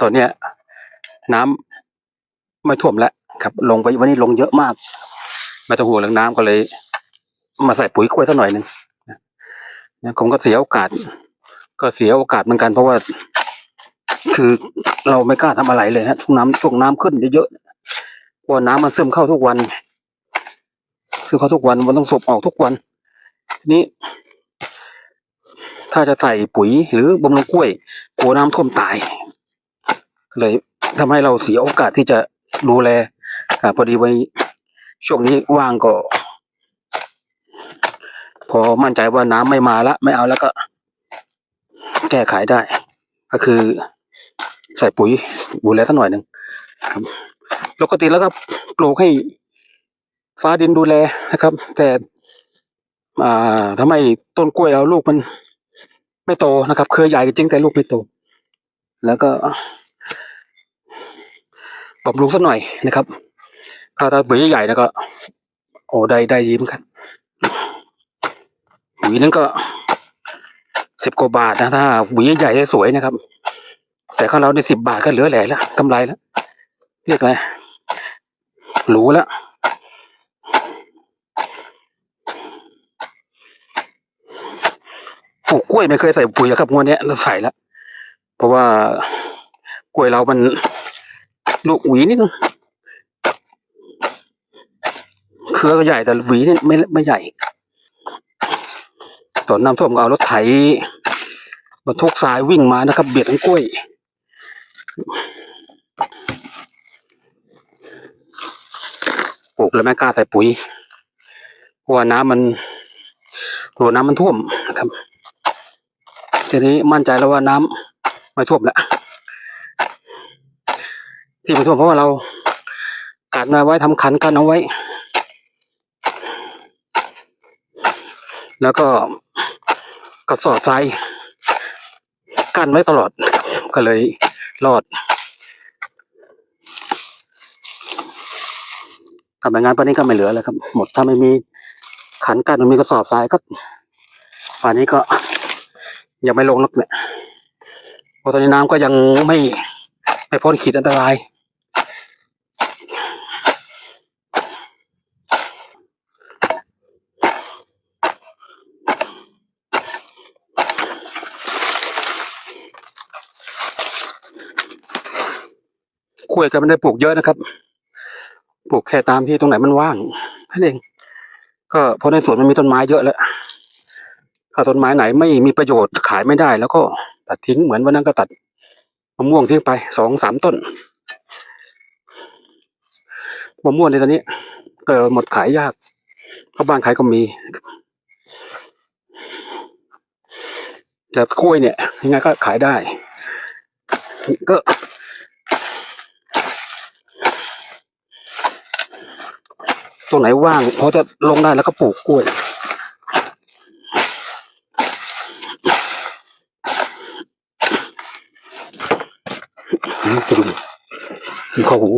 ตอนเนี้ย น้ำไม่ท่วมแล้วครับ ลงไปวันนี้ลงเยอะมากไม่ต้องห่วงเรื่องน้ำก็เลย มาใส่ปุ๋ยกล้วยสักหน่อยหนึ่งนะผมก็เสียโอกาส ก็เสียโอกาสเหมือนกัน เพราะว่า คือเราไม่กล้าทำอะไรเลยฮะช่วงน้ำช่วงน้ำขึ้นเยอะๆเพราะว่าน้ำมันซึมเข้าทุกวันซึมเข้าทุกวันมันต้องสูบออกทุกวันทีนี้ ถ้าจะใส่ปุ๋ยหรือบำรุงกล้วยกลัวน้ำท่วมตาย เลยทำให้เราเสียโอกาสที่จะดูแลอ่าพอดีไว้ช่วงนี้ว่างก็ พอมั่นใจว่าน้ำไม่มาละไม่เอาแล้วก็ แก้ไขได้ ก็คือ ใส่ปุ๋ยดูแลสักหน่อยหนึ่งครับปกติแล้วก็ปลูกให้ฟ้าดินดูแลนะครับ แต่อ่าทำไมต้นกล้วยเราลูกมัน ไม่โตนะครับ เครือใหญ่จริงแต่ลูกไม่โต แล้วก็ บำรุงสักหน่อยนะครับถ้าถ้าหวีใหญ่ๆนะก็โอ้ได้ได้ยิ้มอนกันหวีนึงก็สิบกว่าบาทนะถ้าหวีใหญ่ๆสวยนะครับ แต่ของเราในสิบบาทก็เหลือแหล่แล้วกำไรแล้วเรียกอะไรหรูแล้วปลูกกล้วยไม่เคยใส่ปุ๋ยแล้วครับงวดนี้เราใส่แล้วเพราะว่ากล้วยเรามัน ลูกหวีนิดนึงเครือก็ใหญ่แต่หวีนี่ไม่ไม่ใหญ่ตอนน้ำท่วมก็เอารถไถบรรทุกทรายวิ่งมานะครับ เบียดทั้งกล้วย ปลูกแล้วไม่กล้าใส่ปุ๋ยเพราะว่าน้ำมันกลัวน้ำมันท่วมนะครับ ทีนี้มั่นใจแล้วว่าน้ำไม่ท่วมแล้ว ที่ไม่ท่วมเพราะว่าเรากัดมาไว้ทำขันกันเอาไว้ แล้วก็กระสอบทรายกั้นไว้ตลอดก็เลยรอดทำงานป่านนี้ก็ไม่เหลือแล้วครับ หมดถ้าไม่มีขันกั้นมันมีกระสอบทรายก็ป่านนี้ก็ยังไม่ลงนักเนี่ยเพราะตอนนี้น้ำก็ยังไม่ไม่พ้นขีดอันตราย กล้วยก็ไม่ได้ปลูกเยอะนะครับ ปลูกแค่ตามที่ตรงไหนมันว่างนั่นเอง ก็เพราะในสวนมันมีต้นไม้เยอะแล้วถ้าต้นไม้ไหนไม่มีประโยชน์ขายไม่ได้ แล้วก็ตัดทิ้งเหมือนวันนั้นก็ตัดมะม่วงทิ้งไปสองสามต้นมะม่วงในตอนนี้ก็หมดขายยากเพราะบ้านขายก็มีแต่กล้วยเนี่ยยังไงก็ขายได้ ก็ รงไหนว่างพอจะลงได้แล้วก็ปลูกกล้วย นี่ดูดิมีข้อหู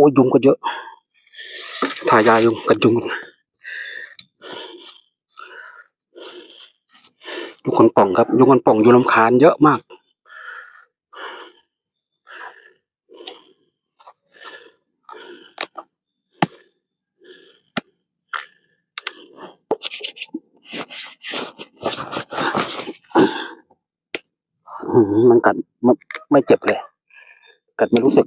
อ้ยุงก็เยอะ ถ่ายยายุงกันยุงยุงคนป่องครับ ยุงคนป่องยุงลำคาญเยอะมากมันกัดไม่เจ็บเลย กัดไม่รู้สึก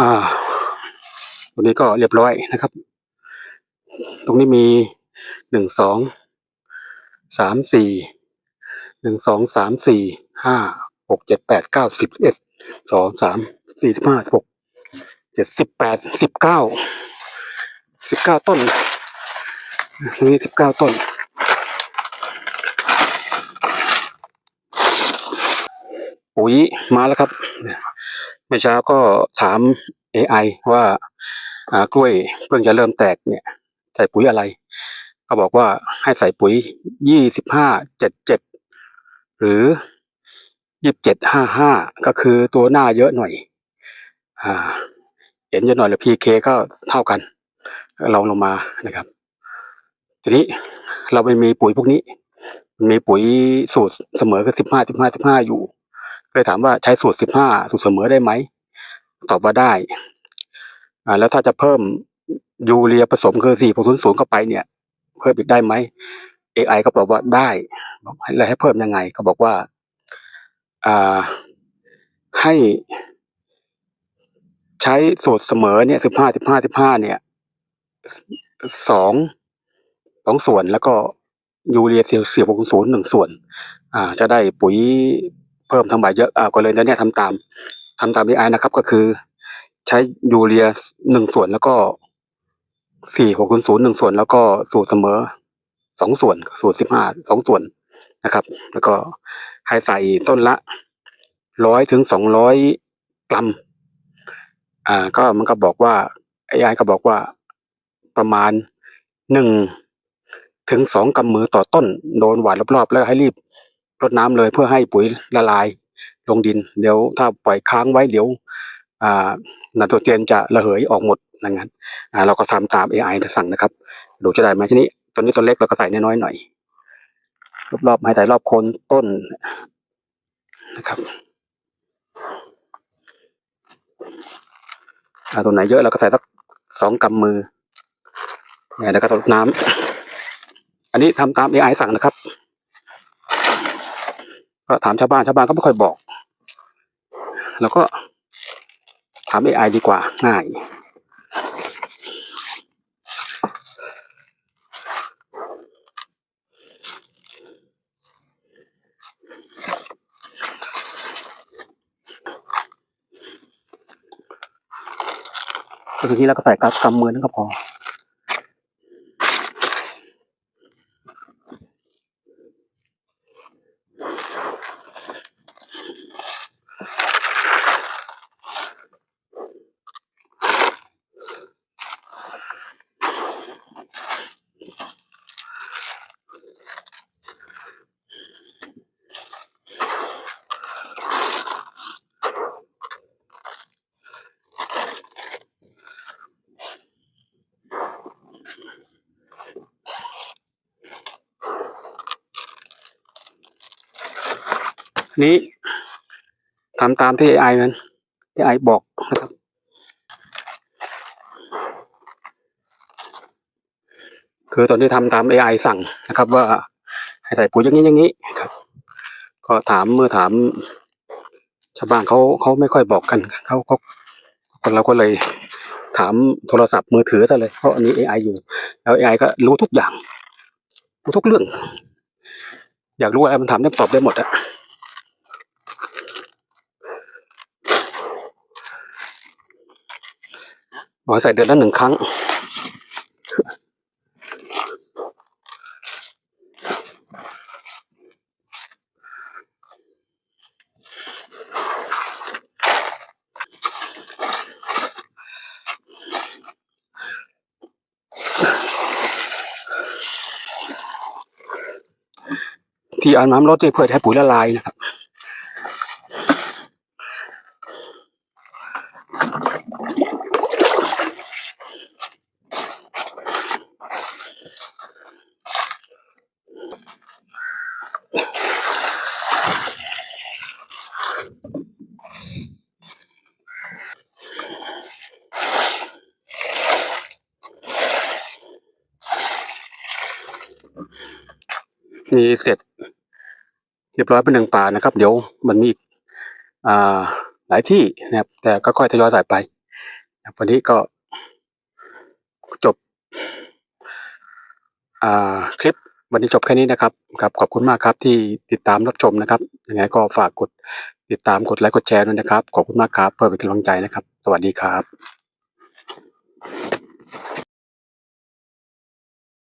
อ่าตัวนี้ก็เรียบร้อยนะครับ ตรงนี้มีหนึ่งสองสามสี่หนึ่งสองสามสี่ห้าหกเจ็ดแปดเก้าสิบเอ็ดสองสามสี่ห้าหกเจ็ดสิบแปดสิบเก้าสิบเก้าต้นนี้สิบเก้าต้น ปุ๋ยมาแล้วครับ มื่อเช้าก็ถาม AI ว่าอ่ากล้วยเพิ่งจะเริ่มแตกเนี่ย ใส่ปุ๋ยอะไร เขาบอกว่าให้ใส่ปุ๋ยยี่สิบห้าเจ็ดเจ็ดหรือยี่สิบเจ็ดห้าห้าก็คือตัวหน้าเยอะหน่อย อ่า เห็นเยอะหน่อยแล้ว PK ก็เท่ากันลองลงมานะครับ ทีนี้เราไม่มีปุ๋ยพวกนี้ มีปุ๋ยสูตรเสมอคือสิบห้าสิบห้าสิบห้าอยู่ ก็เลยถามว่าใช้สูตรสิบห้าสูตรเสมอได้ไหม ตอบว่าได้ อ่า แล้วถ้าจะเพิ่มยูเรียผสมคือสี่ศูนย์ศูนย์เข้าไปเนี่ย เพิ่มอีกได้ไหม AI ก็บอกว่าได้บอกแล้วให้เพิ่มยังไง ก็บอกว่า อ่า ให้ใช้สูตรเสมอเนี่ยสิบห้าสิบห้าสิบห้าเนี่ยสองสองส่วนแล้วก็ยูเรียเสียเสียบศูนย์หนึ่งส่วน อ่า จะได้ปุ๋ย เพิ่มทางใบเยอะอ่าก็เลยเนี่ยทำตามทำตาม AI นะครับ ก็คือ ใช้ยูเรียหนึ่งส่วนแล้วก็สี่หกศูนย์ศูนย์หนึ่งส่วน แล้วก็สูตรเสมอสองส่วน สูตรสิบห้าสองส่วนนะครับ แล้วก็ให้ใส่ต้นละร้อยถึงสองร้อยกรัม อ่า ก็มันก็บอกว่า AI ก็บอกว่าประมาณหนึ่งถึงสองกำมือต่อต้น โดนหวานรอบๆ แล้วให้รีบ รดน้ำเลยเพื่อให้ปุ๋ยละลายลงดิน เดี๋ยวถ้าปล่อยค้างไว้เดี๋ยวนาโตรเจนจะระเหยออกหมดดังนั้นเราก็ทำตาม AI สั่งนะครับ ดูจะได้ไหมทีนี้ตัวนี้ตัวเล็กเราก็ใส่น้อยๆหน่อยรอบๆให้ใส่รอบโคนต้นนะครับอาตัวไหนเยอะเราก็ใส่สักสองกำมือแล้วก็รดน้ำอันนี้ทำตาม AI สั่งนะครับ ก็ถามชาวบ้านชาวบ้านก็ไม่ค่อยบอก แล้วก็ถาม AI ดีกว่าง่ายก็ทีนี้เราก็ใส่กับกำมือนั่นก็พอ นี้ทำตามที่ AI มัน AI บอกนะครับ คือตอนนี้ทำตาม AI สั่งนะครับ ว่าให้ใส่ปุ๋ยอย่างนี้อย่างนี้ครับ ก็ถามเมื่อถามชาวบ้านเขาเขาไม่ค่อยบอกกันเขาเขาคนเราก็เลยถามโทรศัพท์มือถือซะเลย เพราะอันนี้ AI อยู่ แล้ว AI ก็รู้ทุกอย่าง รู้ทุกเรื่อง อยากรู้อะไรมันถามได้ตอบได้หมดอะ อให้ใส่เดือนละหนึ่งครั้ง ที่เอาน้ำลดเนี่เพื่อให้ปุ๋ยละลายนะครับ นี่เสร็จเรียบร้อยเป็นหนึ่งป่านะครับ เดี๋ยวมันมีอ่าหลายที่นะครับ แต่ก็ค่อยทยอยใส่ไปวันนี้ก็จบอ่าคลิปวันนี้จบแค่นี้นะครับครับขอบคุณมากครับที่ติดตามรับชมนะครับยังไงก็ฝากกดติดตามกดไลค์กดแชร์ด้วยนะครับ ขอบคุณมากครับ เพื่อเป็นกำลังใจนะครับ สวัสดีครับ